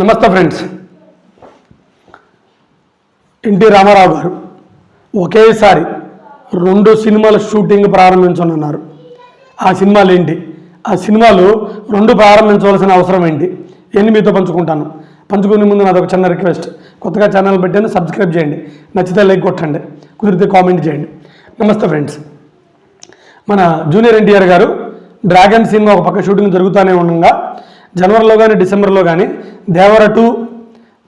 నమస్తే friends. NT Ramarao గారు ఒకేసారి రెండు సినిమాల షూటింగ్ ప్రారంభించనున్నారు. ఆ సినిమాలు ఏంటి ఆ సినిమాలు రెండు ప్రారంభించవలసిన అవసరం ఏంటి? ఎన్ని మీతో పంచుకుంటాను? పంచుకునే ముందు నాది ఒక చిన్న రిక్వెస్ట్. కొత్తగా ఛానల్ పెట్టాను సబ్స్క్రైబ్ చేయండి. నచ్చితే లైక్ కొట్టండి. కుదిరితే కామెంట్ చేయండి. నమస్తే ఫ్రెండ్స్. మన జూనియర్ ఎన్టీఆర్ గారు డ్రాగన్ సినిమా ఒక పక్క షూటింగ్ జరుగుతూనే ఉండగా జనవరిలో కానీ డిసెంబర్లో కానీ దేవర టూ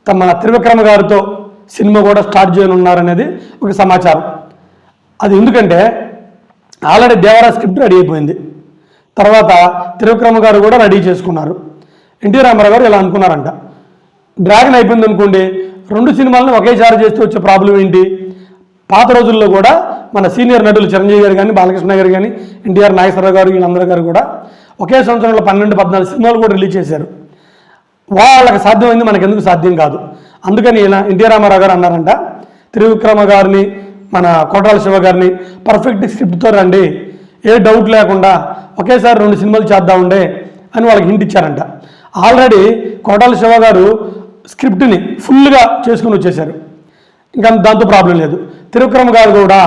తమ మన త్రివిక్రమ గారితో సినిమా కూడా స్టార్ట్ చేయనున్నారనేది ఒక సమాచారం. అది ఎందుకంటే ఆల్రెడీ దేవర స్క్రిప్ట్ రెడీ అయిపోయింది. తర్వాత త్రివిక్రమ గారు కూడా రెడీ చేసుకున్నారు. ఎన్టీ రామారావు గారు ఇలా అనుకున్నారంట. డ్రాగన్ అయిపోయింది అనుకోండి రెండు సినిమాలను ఒకేసారి చేస్తే వచ్చే ప్రాబ్లం ఏంటి? పాత రోజుల్లో కూడా మన సీనియర్ నటులు చిరంజీవి గారు కానీ బాలకృష్ణ గారు కానీ ఎన్టీఆర్ నాగేశ్వరరావు గారు వీళ్ళందరూ గారు కూడా ఒకే సంవత్సరంలో పన్నెండు పద్నాలుగు సినిమాలు కూడా రిలీజ్ చేశారు. వాళ్ళకి సాధ్యమైంది మనకు ఎందుకు సాధ్యం కాదు. అందుకని ఇలా ఎన్టీ రామారావు గారు అన్నారంట త్రివిక్రమ గారిని మన కోటాల శివ గారిని పర్ఫెక్ట్ స్క్రిప్ట్తో రండి. ఏ డౌట్ లేకుండా ఒకేసారి రెండు సినిమాలు చేద్దామండే అని వాళ్ళకి హింట్ ఇచ్చారంట. ఆల్రెడీ కోటాల శివ గారు స్క్రిప్ట్ని ఫుల్గా చేసుకుని వచ్చేశారు. ఇంకా దాంతో ప్రాబ్లం లేదు. త్రివిక్రమ గారు కూడా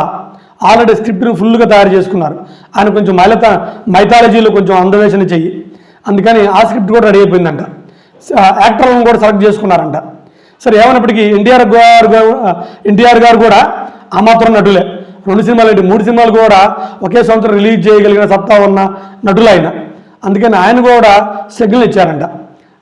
ఆల్రెడీ స్క్రిప్ట్ని ఫుల్గా తయారు చేసుకున్నారు. ఆయన కొంచెం మైలత మైథాలజీలో కొంచెం అందవేషణ చెయ్యి. అందుకని ఆ స్క్రిప్ట్ కూడా రెడీ అయిపోయిందంట. స- యాక్టర్లను కూడా సెలెక్ట్ చేసుకున్నారంట. సరే ఏమైనప్పటికీ ఎన్టీఆర్ గారు ఎన్టీఆర్ గారు కూడా ఆ మాత్రం నటులే. రెండు సినిమాలు ఏంటి? మూడు సినిమాలు కూడా ఒకే సంవత్సరం రిలీజ్ చేయగలిగిన సత్తా ఉన్న నటులు ఆయన. అందుకని ఆయన కూడా సిగ్నల్ ఇచ్చారంట.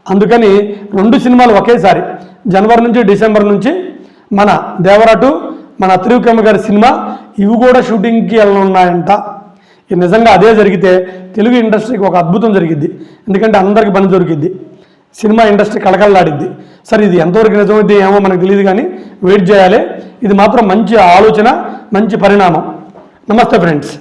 అందుకని రెండు సినిమాలు ఒకేసారి. జనవరి నుంచి డిసెంబర్ నుంచి మన దేవరాటు మన త్రివిక్రమ గారి సినిమా ఇవి కూడా షూటింగ్కి వెళ్ళనున్నాయంట. నిజంగా అదే జరిగితే తెలుగు ఇండస్ట్రీకి ఒక అద్భుతం జరిగిద్ది. ఎందుకంటే అందరికి పని దొరికిద్ది. సినిమా ఇండస్ట్రీ కళకళలాడిద్ది. సరే ఇది ఎంతవరకు నిజమైతే ఏమో మనకు తెలియదు కానీ వెయిట్ చేయాలి. ఇది మాత్రం మంచి ఆలోచన మంచి పరిణామం. నమస్తే ఫ్రెండ్స్.